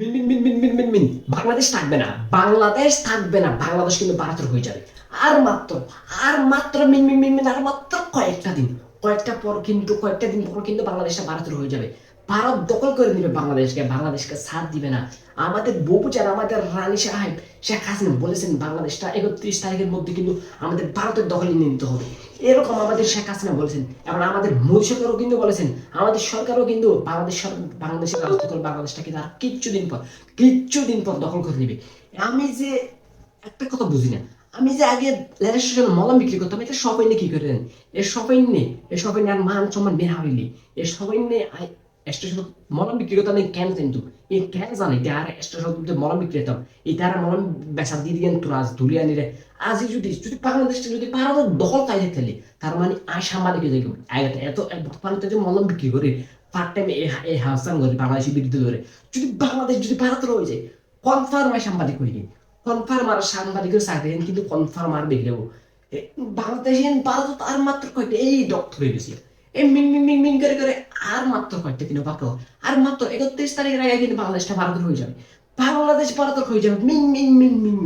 মিন মিন মিন মিন মিন মিন মিন বাংলাদেশ থাকবে না, বাংলাদেশ থাকবে না, বাংলাদেশ কিন্তু ভারতের হয়ে যাবে। আর মাত্র আর মাত্র মিন মিন মিন মিন, আর মাত্র কয়েকটা দিন, কয়েকটা পর কিন্তু, কয়েকটা দিন পর কিন্তু বাংলাদেশটা ভারতের হয়ে যাবে। ভারত দখল করে নেবে বাংলাদেশকে বাংলাদেশকে সাথ দিবে না। আমাদের বপুচার আমাদের রানী সাহেব, শেখ হাসিনা বলেছেন, বাংলাদেশটা একত্রিশ তারিখের মধ্যে কিন্তু আমাদের ভারতের দখলে নিতে হবে। এরকম আমাদের শেখ হাসিনা বলেছেন, এবং আমাদের মোদী সরকারও কিন্তু বলেছেন, আমাদের সরকারও কিন্তু বাংলাদেশ বাংলাদেশের করে বাংলাদেশটাকে তার কিচ্ছু দিন পর কিচ্ছু দিন পর দখল করে নিবে। আমি যে একটা কথা বুঝি না, আমি যে আগে লেরের মলম বিক্রি করতাম, এটা সবাই নিয়ে কি করে দেন এর সবাই নিয়ে এর সবাই নিয়ে আর মান সম্মান বের হইলি এর সবাই নিয়ে মলম মলম বিক্রি করতাম এই তারা মলম বেচা দিয়ে দিয়ে আজ যদি যদি বাংলাদেশটা যদি ভারতের দখল চাইতে থাকলে তার মানে আয় সাংবাদিক দেখুন এত বর্তমানে তো যে মলম বিক্রি করে পার্ট টাইম এই হাসান বাংলাদেশের বিরুদ্ধে ধরে যদি বাংলাদেশ যদি ভারতের হয়ে যায় কনফার্ম হয় সাংবাদিক হয়ে গিয়ে কনফার্ম আর সাংবাদিকের চাকরি কিন্তু কনফার্ম আর বাংলাদেশে ভারত আর মাত্র এই হয়ে গেছে। এই মিন মিন মিন মিন করে করে আর মাত্র কয়েকটা দিন বাকি আর মাত্র একত্রিশ তারিখের আগে কিন্তু বাংলাদেশটা ভারতের হয়ে যাবে। বাংলাদেশ ভারতের হয়ে যাবে। মিন মিন মিন মিন।